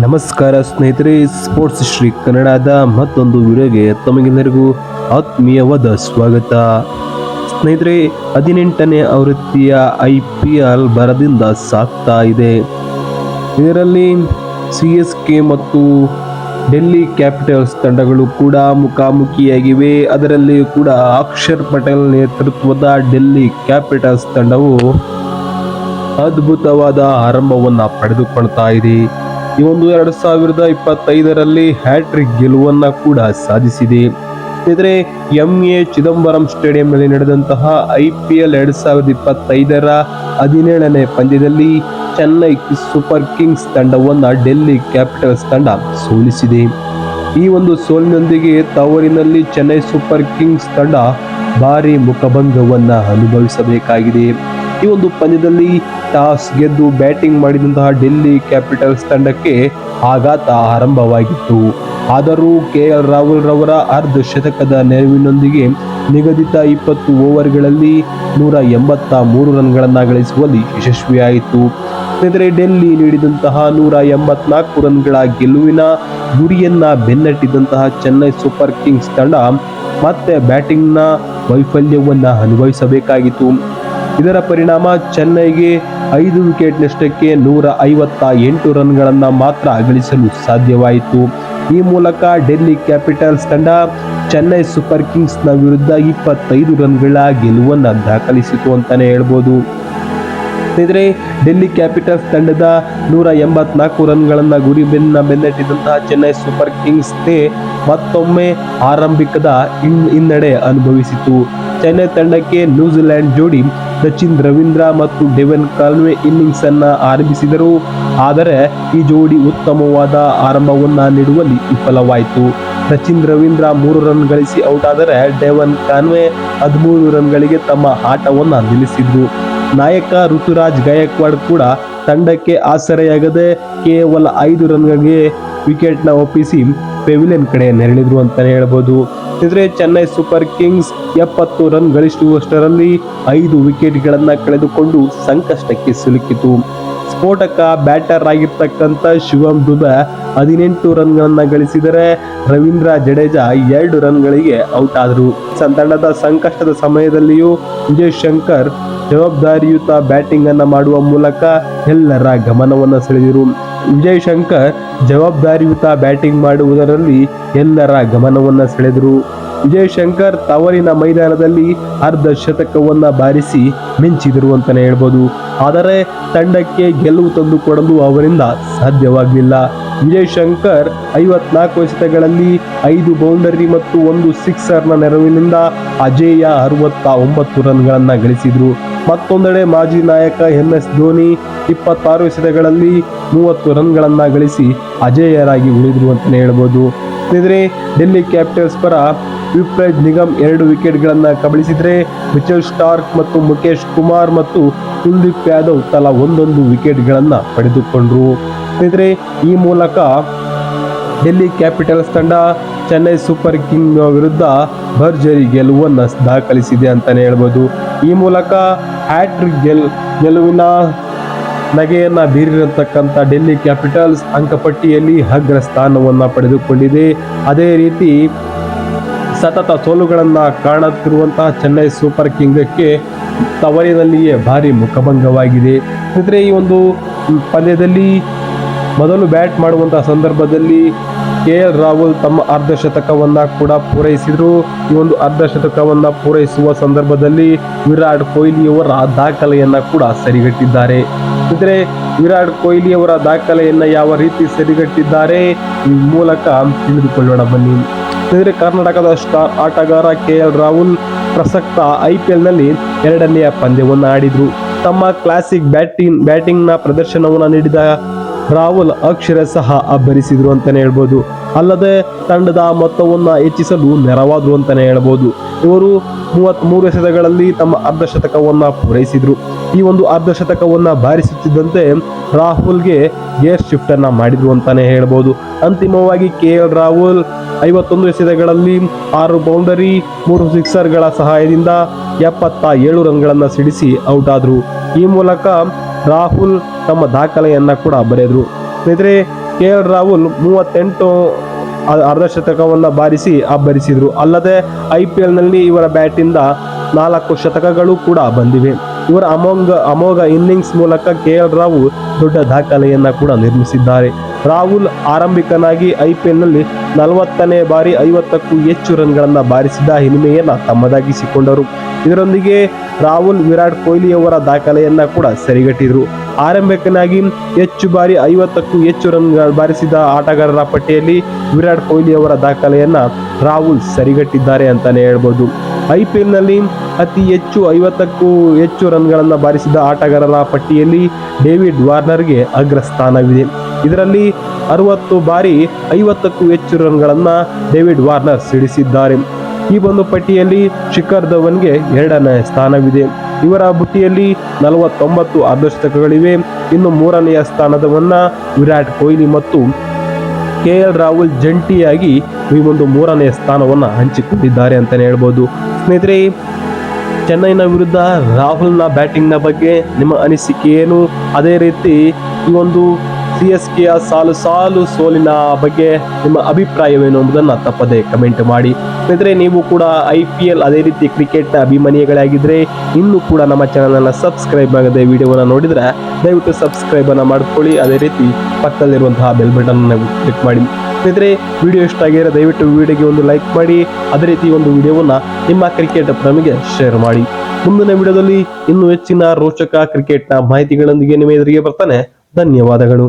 ನಮಸ್ಕಾರ ಸ್ನೇಹಿತರೆ ಸ್ಪೋರ್ಟ್ಸ್ ಶ್ರೀ ಕನ್ನಡದ ಮತ್ತೊಂದು ವಿಡಿಯೋಗೆ ತಮಗೆಲ್ಲರಿಗೂ ಆತ್ಮೀಯವಾದ ಸ್ವಾಗತ. ಸ್ನೇಹಿತರೆ, ಹದಿನೆಂಟನೇ ಆವೃತ್ತಿಯ ಐ ಪಿ ಎಲ್ ಬರದಿಂದ ಸಾಗ್ತಾ ಇದೆ. ಇದರಲ್ಲಿ ಸಿ ಎಸ್ ಕೆ ಮತ್ತು ಡೆಲ್ಲಿ ಕ್ಯಾಪಿಟಲ್ಸ್ ತಂಡಗಳು ಕೂಡ ಮುಖಾಮುಖಿಯಾಗಿವೆ. ಅದರಲ್ಲಿಯೂ ಕೂಡ ಅಕ್ಷರ್ ಪಟೇಲ್ ನೇತೃತ್ವದ ಡೆಲ್ಲಿ ಕ್ಯಾಪಿಟಲ್ಸ್ ತಂಡವು ಅದ್ಭುತವಾದ ಆರಂಭವನ್ನು ಪಡೆದುಕೊಳ್ತಾ ಇದೆ. ಈ ಒಂದು ಎರಡು ಸಾವಿರದ ಇಪ್ಪತ್ತೈದರಲ್ಲಿ ಹ್ಯಾಟ್ರಿಕ್ ಗೆಲುವನ್ನ ಕೂಡ ಸಾಧಿಸಿದೆ. ಸ್ನೇಹಿತರೆ ಎಂ ಎ ಚಿದಂಬರಂ ಸ್ಟೇಡಿಯಂನಲ್ಲಿ ನಡೆದಂತಹ ಐ ಪಿ ಎಲ್ ಎರಡು ಸಾವಿರದ ಇಪ್ಪತ್ತೈದರ ಹದಿನೇಳನೇ ಪಂದ್ಯದಲ್ಲಿ ಚೆನ್ನೈ ಸೂಪರ್ ಕಿಂಗ್ಸ್ ತಂಡವನ್ನು ಡೆಲ್ಲಿ ಕ್ಯಾಪಿಟಲ್ಸ್ ತಂಡ ಸೋಲಿಸಿದೆ. ಈ ಒಂದು ಸೋಲಿನೊಂದಿಗೆ ತವರಿನಲ್ಲಿ ಚೆನ್ನೈ ಸೂಪರ್ ಕಿಂಗ್ಸ್ ತಂಡ ಭಾರಿ ಮುಖಭಂಗವನ್ನು ಅನುಭವಿಸಬೇಕಾಗಿದೆ. ಈ ಒಂದು ಪಂದ್ಯದಲ್ಲಿ ಟಾಸ್ ಗೆದ್ದು ಬ್ಯಾಟಿಂಗ್ ಮಾಡಿದಂತಹ ಡೆಲ್ಲಿ ಕ್ಯಾಪಿಟಲ್ಸ್ ತಂಡಕ್ಕೆ ಆಘಾತ ಆರಂಭವಾಗಿತ್ತು. ಆದರೂ ಕೆ ಎಲ್ ರಾಹುಲ್ ರವರ ಅರ್ಧ ಶತಕದ ನೆರವಿನೊಂದಿಗೆ ನಿಗದಿತ ಇಪ್ಪತ್ತು ಓವರ್ಗಳಲ್ಲಿ ನೂರ ಎಂಬತ್ತ ಮೂರು ರನ್ಗಳನ್ನು ಗಳಿಸುವಲ್ಲಿ ಯಶಸ್ವಿಯಾಯಿತು. ಸ್ನೇಹಿತರೆ, ಡೆಲ್ಲಿ ನೀಡಿದಂತಹ ನೂರ ಎಂಬತ್ನಾಲ್ಕು ರನ್ಗಳ ಗೆಲುವಿನ ಗುರಿಯನ್ನ ಬೆನ್ನಟ್ಟಿದಂತಹ ಚೆನ್ನೈ ಸೂಪರ್ ಕಿಂಗ್ಸ್ ತಂಡ ಮತ್ತೆ ಬ್ಯಾಟಿಂಗ್ನ ವೈಫಲ್ಯವನ್ನು ಅನುಭವಿಸಬೇಕಾಗಿತ್ತು. ಇದರ ಪರಿಣಾಮ ಚೆನ್ನೈಗೆ ಐದು ವಿಕೆಟ್ ನಷ್ಟಕ್ಕೆ ನೂರ ಐವತ್ತ ಎಂಟು ರನ್ಗಳನ್ನು ಮಾತ್ರ ಗಳಿಸಲು ಸಾಧ್ಯವಾಯಿತು. ಈ ಮೂಲಕ ಡೆಲ್ಲಿ ಕ್ಯಾಪಿಟಲ್ಸ್ ತಂಡ ಚೆನ್ನೈ ಸೂಪರ್ ಕಿಂಗ್ಸ್ನ ವಿರುದ್ಧ ಇಪ್ಪತ್ತೈದು ರನ್ಗಳ ಗೆಲುವನ್ನು ದಾಖಲಿಸಿತು ಅಂತಲೇ ಹೇಳ್ಬೋದು. ಸ್ನೇಹಿತರೆ, ಡೆಲ್ಲಿ ಕ್ಯಾಪಿಟಲ್ಸ್ ತಂಡದ ನೂರ ಎಂಬತ್ನಾಲ್ಕು ರನ್ಗಳನ್ನು ಗುರಿ ಬೆನ್ನ ಬೆನ್ನಟ್ಟಿದಂತಹ ಚೆನ್ನೈ ಸೂಪರ್ ಕಿಂಗ್ಸ್ಗೆ ಮತ್ತೊಮ್ಮೆ ಆರಂಭಿಕದ ಹಿನ್- ಹಿನ್ನಡೆ ಅನುಭವಿಸಿತು. ಚೆನ್ನೈ ತಂಡಕ್ಕೆ ನ್ಯೂಜಿಲೆಂಡ್ ಜೋಡಿ ಸಚಿನ್ ರವೀಂದ್ರ ಮತ್ತು ಡೆವನ್ ಕಾಲ್ವೆ ಇನ್ನಿಂಗ್ಸ್ ಅನ್ನ ಆರಂಭಿಸಿದರು. ಆದರೆ ಈ ಜೋಡಿ ಉತ್ತಮವಾದ ಆರಂಭವನ್ನು ನೀಡುವಲ್ಲಿ ವಿಫಲವಾಯಿತು. ಸಚಿನ್ ರವೀಂದ್ರ ಮೂರು ರನ್ ಗಳಿಸಿ ಔಟ್ ಆದರೆ ಡೆವನ್ ಕಾನ್ವೆ ಹದಿಮೂರು ರನ್ಗಳಿಗೆ ತಮ್ಮ ಆಟವನ್ನು ನಿಲ್ಲಿಸಿದ್ರು. ನಾಯಕ ಋತುರಾಜ್ ಗಾಯಕ್ವಾಡ್ ಕೂಡ ತಂಡಕ್ಕೆ ಆಸರೆಯಾಗದೆ ಕೇವಲ ಐದು ರನ್ಗಳಿಗೆ ವಿಕೆಟ್ನ ಒಪ್ಪಿಸಿ ಪೆವಿಲಿಯನ್ ಕಡೆ ನೆರಳಿದ್ರು ಅಂತಾನೆ ಹೇಳ್ಬೋದು. ಇದ್ರೆ ಚೆನ್ನೈ ಸೂಪರ್ ಕಿಂಗ್ಸ್ ಎಪ್ಪತ್ತು ರನ್ ಗಳಿಸುವಷ್ಟರಲ್ಲಿ ಐದು ವಿಕೆಟ್ಗಳನ್ನು ಕಳೆದುಕೊಂಡು ಸಂಕಷ್ಟಕ್ಕೆ ಸಿಲುಕಿತು. ಸ್ಫೋಟಕ ಬ್ಯಾಟರ್ ಆಗಿರ್ತಕ್ಕಂಥ ಶಿವಂ ದುಬೆ ಹದಿನೆಂಟು ರನ್ಗಳನ್ನು ಗಳಿಸಿದರೆ ರವೀಂದ್ರ ಜಡೇಜಾ ಎರಡು ರನ್ಗಳಿಗೆ ಔಟ್ ಆದರು. ತಂಡದ ಸಂಕಷ್ಟದ ಸಮಯದಲ್ಲಿಯೂ ವಿಜಯ್ ಶಂಕರ್ ಜವಾಬ್ದಾರಿಯುತ ಬ್ಯಾಟಿಂಗ್ ಅನ್ನು ಮಾಡುವ ಮೂಲಕ ಎಲ್ಲರ ಗಮನವನ್ನು ಸೆಳೆದಿರು. ವಿಜಯ್ ಶಂಕರ್ ಜವಾಬ್ದಾರಿಯುತ ಬ್ಯಾಟಿಂಗ್ ಮಾಡುವುದರಲ್ಲಿ ಎಲ್ಲರ ಗಮನವನ್ನು ಸೆಳೆದರು. ವಿಜಯ್ ಶಂಕರ್ ತವರಿನ ಮೈದಾನದಲ್ಲಿ ಅರ್ಧ ಶತಕವನ್ನು ಬಾರಿಸಿ ಮಿಂಚಿದರು ಅಂತಲೇ ಹೇಳ್ಬೋದು. ಆದರೆ ತಂಡಕ್ಕೆ ಗೆಲುವು ತಂದುಕೊಡಲು ಅವರಿಂದ ಸಾಧ್ಯವಾಗಲಿಲ್ಲ. ವಿಜಯ್ ಶಂಕರ್ ಐವತ್ನಾಲ್ಕು ಎಸೆತಗಳಲ್ಲಿ ಐದು ಬೌಂಡರಿ ಮತ್ತು ಒಂದು ಸಿಕ್ಸರ್ನ ನೆರವಿನಿಂದ ಅಜೇಯ ಅರವತ್ತ ಒಂಬತ್ತು ರನ್ಗಳನ್ನು ಗಳಿಸಿದರು. ಮತ್ತೊಂದೆಡೆ ಮಾಜಿ ನಾಯಕ ಎಂ ಎಸ್ ಧೋನಿ ಇಪ್ಪತ್ತಾರು ಎಸೆತಗಳಲ್ಲಿ ಮೂವತ್ತು ರನ್ಗಳನ್ನ ಗಳಿಸಿ ಅಜೇಯರಾಗಿ ಉಳಿದ್ರು ಅಂತಲೇ ಹೇಳ್ಬೋದು. ಇದ್ರೆ ಡೆಲ್ಲಿ ಕ್ಯಾಪಿಟಲ್ಸ್ ಪರ ವಿಪ್ರಜ್ ನಿಗಮ್ ಎರಡು ವಿಕೆಟ್ಗಳನ್ನು ಕಬಳಿಸಿದ್ರೆ ಮಿಚೆಲ್ ಸ್ಟಾರ್ಕ್ ಮತ್ತು ಮುಖೇಶ್ ಕುಮಾರ್ ಮತ್ತು ಕುಲ್ದೀಪ್ ಯಾದವ್ ತಲಾ ಒಂದೊಂದು ವಿಕೆಟ್ಗಳನ್ನು ಪಡೆದುಕೊಂಡ್ರು. ಸ್ನೇಹಿತರೆ, ಈ ಮೂಲಕ ಡೆಲ್ಲಿ ಕ್ಯಾಪಿಟಲ್ಸ್ ತಂಡ ಚೆನ್ನೈ ಸೂಪರ್ ಕಿಂಗ್ ವಿರುದ್ಧ ಭರ್ಜರಿ ಗೆಲುವನ್ನು ದಾಖಲಿಸಿದೆ ಅಂತಲೇ ಹೇಳ್ಬೋದು. ಈ ಮೂಲಕ ಹ್ಯಾಟ್ರಿಕ್ ಗೆಲ್, ಗೆಲುವಿನ ನಗೆಯನ್ನ ಬೀರಿರತಕ್ಕಂಥ ಡೆಲ್ಲಿ ಕ್ಯಾಪಿಟಲ್ಸ್ ಅಂಕಪಟ್ಟಿಯಲ್ಲಿ ಅಗ್ರ ಸ್ಥಾನವನ್ನು ಪಡೆದುಕೊಂಡಿದೆ. ಅದೇ ರೀತಿ ಸತತ ಸೋಲುಗಳನ್ನು ಕಾಣುತ್ತಿರುವಂತಹ ಚೆನ್ನೈ ಸೂಪರ್ ಕಿಂಗಕ್ಕೆ ತವರಿನಲ್ಲಿಯೇ ಭಾರಿ ಮುಖಭಂಗವಾಗಿದೆ. ಸ್ನೇಹಿತರೆ, ಈ ಒಂದು ಪಂದ್ಯದಲ್ಲಿ ಮೊದಲು ಬ್ಯಾಟ್ ಮಾಡುವಂತಹ ಸಂದರ್ಭದಲ್ಲಿ ಕೆ ಎಲ್ ರಾಹುಲ್ ತಮ್ಮ ಅರ್ಧಶತಕವನ್ನು ಕೂಡ ಪೂರೈಸಿದ್ರು. ಈ ಒಂದು ಅರ್ಧಶತಕವನ್ನು ಪೂರೈಸುವ ಸಂದರ್ಭದಲ್ಲಿ ವಿರಾಟ್ ಕೊಹ್ಲಿಯವರ ದಾಖಲೆಯನ್ನು ಕೂಡ ಸರಿಗಟ್ಟಿದ್ದಾರೆ. ಇದ್ರೆ ವಿರಾಟ್ ಕೊಹ್ಲಿಯವರ ದಾಖಲೆಯನ್ನು ಯಾವ ರೀತಿ ಸರಿಗಟ್ಟಿದ್ದಾರೆ ಈ ಮೂಲಕ ತಿಳಿದುಕೊಳ್ಳೋಣ ಬನ್ನಿ. ಇದ್ರೆ ಕರ್ನಾಟಕದ ಸ್ಟಾರ್ ಆಟಗಾರ ಕೆ ಎಲ್ ರಾಹುಲ್ ಪ್ರಸಕ್ತ ಐ ಪಿ ಎಲ್ನಲ್ಲಿ ಎರಡನೆಯ ಪಂದ್ಯವನ್ನು ಆಡಿದ್ರು. ತಮ್ಮ ಕ್ಲಾಸಿಕ್ ಬ್ಯಾಟಿಂಗ್ ಬ್ಯಾಟಿಂಗ್ನ ಪ್ರದರ್ಶನವನ್ನು ನೀಡಿದ ರಾಹುಲ್ ಅಕ್ಷರ ಸಹ ಅಬ್ಬರಿಸಿದ್ರು ಅಂತಾನೆ ಹೇಳ್ಬೋದು. ಅಲ್ಲದೆ ತಂಡದ ಮೊತ್ತವನ್ನ ಹೆಚ್ಚಿಸಲು ನೆರವಾದ್ರು ಅಂತಾನೆ ಹೇಳ್ಬೋದು. ಇವರು ಮೂವತ್ತ್ ಮೂರು ಎಸೆತಗಳಲ್ಲಿ ತಮ್ಮ ಅರ್ಧ ಶತಕವನ್ನ ಪೂರೈಸಿದ್ರು. ಈ ಒಂದು ಅರ್ಧ ಶತಕವನ್ನ ಬಾರಿಸುತ್ತಿದ್ದಂತೆ ರಾಹುಲ್ಗೆ ಗೇರ್ ಶಿಫ್ಟ್ ಅನ್ನ ಮಾಡಿದ್ರು ಅಂತಾನೆ ಹೇಳ್ಬೋದು. ಅಂತಿಮವಾಗಿ ಕೆ ಎಲ್ ರಾಹುಲ್ ಐವತ್ತೊಂದು ಎಸೆತಗಳಲ್ಲಿ ಆರು ಬೌಂಡರಿ, ಮೂರು ಸಿಕ್ಸರ್ಗಳ ಸಹಾಯದಿಂದ ಎಪ್ಪತ್ತ ಏಳು ರನ್ಗಳನ್ನು ಸಿಡಿಸಿ ಔಟ್ ಆದ್ರು ಈ ಮೂಲಕ ರಾಹುಲ್ ತಮ್ಮ ದಾಖಲೆಯನ್ನು ಕೂಡ ಬರೆದರು. ಸ್ನೇಹಿತರೆ, ಕೆ ಎಲ್ ರಾಹುಲ್ ಮೂವತ್ತೆಂಟು ಅರ್ಧ ಅರ್ಧಶತಕವನ್ನು ಬಾರಿಸಿ ಅಬ್ಬರಿಸಿದರು. ಅಲ್ಲದೆ, ಐ ಪಿ ಎಲ್ನಲ್ಲಿ ಇವರ ಬ್ಯಾಟಿಂದ ನಾಲ್ಕು ಶತಕಗಳು ಕೂಡ ಬಂದಿವೆ. ಇವರ ಅಮೋಘ ಅಮೋಘ ಇನ್ನಿಂಗ್ಸ್ ಮೂಲಕ ಕೆ ಎಲ್ ರಾಹುಲ್ ದೊಡ್ಡ ದಾಖಲೆಯನ್ನು ಕೂಡ ನಿರ್ಮಿಸಿದ್ದಾರೆ. ರಾಹುಲ್ ಆರಂಭಿಕನಾಗಿ ಐ ಪಿ ಎಲ್ನಲ್ಲಿ ನಲವತ್ತನೇ ಬಾರಿ ಐವತ್ತಕ್ಕೂ ಹೆಚ್ಚು ರನ್ಗಳನ್ನು ಬಾರಿಸಿದ ಹಿರಿಮೆಯನ್ನ ತಮ್ಮದಾಗಿಸಿಕೊಂಡರು. ಇದರೊಂದಿಗೆ ರಾಹುಲ್ ವಿರಾಟ್ ಕೊಹ್ಲಿಯವರ ದಾಖಲೆಯನ್ನು ಕೂಡ ಸರಿಗಟ್ಟಿದ್ರು. ಆರಂಭಿಕನಾಗಿ ಹೆಚ್ಚು ಬಾರಿ ಐವತ್ತಕ್ಕೂ ಹೆಚ್ಚು ರನ್ ಬಾರಿಸಿದ ಆಟಗಾರರ ಪಟ್ಟಿಯಲ್ಲಿ ವಿರಾಟ್ ಕೊಹ್ಲಿ ಅವರ ದಾಖಲೆಯನ್ನ ರಾಹುಲ್ ಸರಿಗಟ್ಟಿದ್ದಾರೆ ಅಂತಾನೆ ಹೇಳ್ಬೋದು. ಐ ಪಿ ಎಲ್ನಲ್ಲಿ ಅತಿ ಹೆಚ್ಚು ಐವತ್ತಕ್ಕೂ ಹೆಚ್ಚು ರನ್ಗಳನ್ನು ಬಾರಿಸಿದ ಆಟಗಾರರ ಪಟ್ಟಿಯಲ್ಲಿ ಡೇವಿಡ್ ವಾರ್ನರ್ಗೆ ಅಗ್ರಸ್ಥಾನವಿದೆ. ಇದರಲ್ಲಿ ಅರವತ್ತು ಬಾರಿ ಐವತ್ತಕ್ಕೂ ಹೆಚ್ಚು ರನ್ಗಳನ್ನು ಡೇವಿಡ್ ವಾರ್ನರ್ ಸಿಡಿಸಿದ್ದಾರೆ ಈ ಒಂದು ಪಟ್ಟಿಯಲ್ಲಿ ಶಿಖರ್ ಧವನ್ಗೆ ಎರಡನೇ ಸ್ಥಾನವಿದೆ. ಇವರ ಬುಟ್ಟಿಯಲ್ಲಿ ನಲವತ್ತೊಂಬತ್ತು ಅರ್ಧಶತಕಗಳಿವೆ ಇನ್ನು ಮೂರನೆಯ ಸ್ಥಾನದವನ್ನ ವಿರಾಟ್ ಕೊಹ್ಲಿ ಮತ್ತು ಕೆ ಎಲ್ ರಾಹುಲ್ ಜಂಟಿಯಾಗಿ ಈ ಒಂದು ಮೂರನೆಯ ಸ್ಥಾನವನ್ನು ಹಂಚಿಕೊಂಡಿದ್ದಾರೆ ಅಂತಲೇ ಹೇಳ್ಬೋದು. ಸ್ನೇಹಿತರೆ, ಚೆನ್ನೈನ ವಿರುದ್ಧ ರಾಹುಲ್ನ ಬ್ಯಾಟಿಂಗ್ನ ಬಗ್ಗೆ ನಿಮ್ಮ ಅನಿಸಿಕೆ ಏನು? ಅದೇ ರೀತಿ ಈ ಒಂದು ಸಿ ಎಸ್ ಕೆಯ ಸಾಲು ಸಾಲು ಸೋಲಿನ ಬಗ್ಗೆ ನಿಮ್ಮ ಅಭಿಪ್ರಾಯವೇನು ಎಂಬುದನ್ನು ತಪ್ಪದೆ ಕಮೆಂಟ್ ಮಾಡಿ. ಸ್ನೇಹಿತರೆ, ನೀವು ಕೂಡ ಐ ಪಿ ಎಲ್ ಅದೇ ರೀತಿ ಕ್ರಿಕೆಟ್ನ ಅಭಿಮಾನಿಗಳಾಗಿದ್ದರೆ ಇನ್ನೂ ಕೂಡ ನಮ್ಮ ಚಾನಲನ್ನು ಸಬ್ಸ್ಕ್ರೈಬ್ ಆಗದೆ ವಿಡಿಯೋವನ್ನು ನೋಡಿದರೆ ದಯವಿಟ್ಟು ಸಬ್ಸ್ಕ್ರೈಬನ್ನು ಮಾಡ್ಕೊಳ್ಳಿ. ಅದೇ ರೀತಿ ಪಕ್ಕದಲ್ಲಿರುವಂತಹ ಬೆಲ್ ಬಟನ್ ಕ್ಲಿಕ್ ಮಾಡಿ. ಸ್ನೇಹಿತರೆ ವಿಡಿಯೋ ಇಷ್ಟ ಆಗಿರೋ ದಯವಿಟ್ಟು ವಿಡಿಯೋಗೆ ಒಂದು ಲೈಕ್ ಮಾಡಿ. ಅದೇ ರೀತಿ ಒಂದು ವಿಡಿಯೋವನ್ನು ನಿಮ್ಮ ಕ್ರಿಕೆಟ್ ಪ್ರೇಮಿಗೆ ಶೇರ್ ಮಾಡಿ. ಮುಂದಿನ ವಿಡಿಯೋದಲ್ಲಿ ಇನ್ನೂ ಹೆಚ್ಚಿನ ರೋಚಕ ಕ್ರಿಕೆಟ್ನ ಮಾಹಿತಿಗಳೊಂದಿಗೆ ನಿಮ್ಮ ಎದುರಿಗೆ ಬರ್ತಾನೆ. ಧನ್ಯವಾದಗಳು.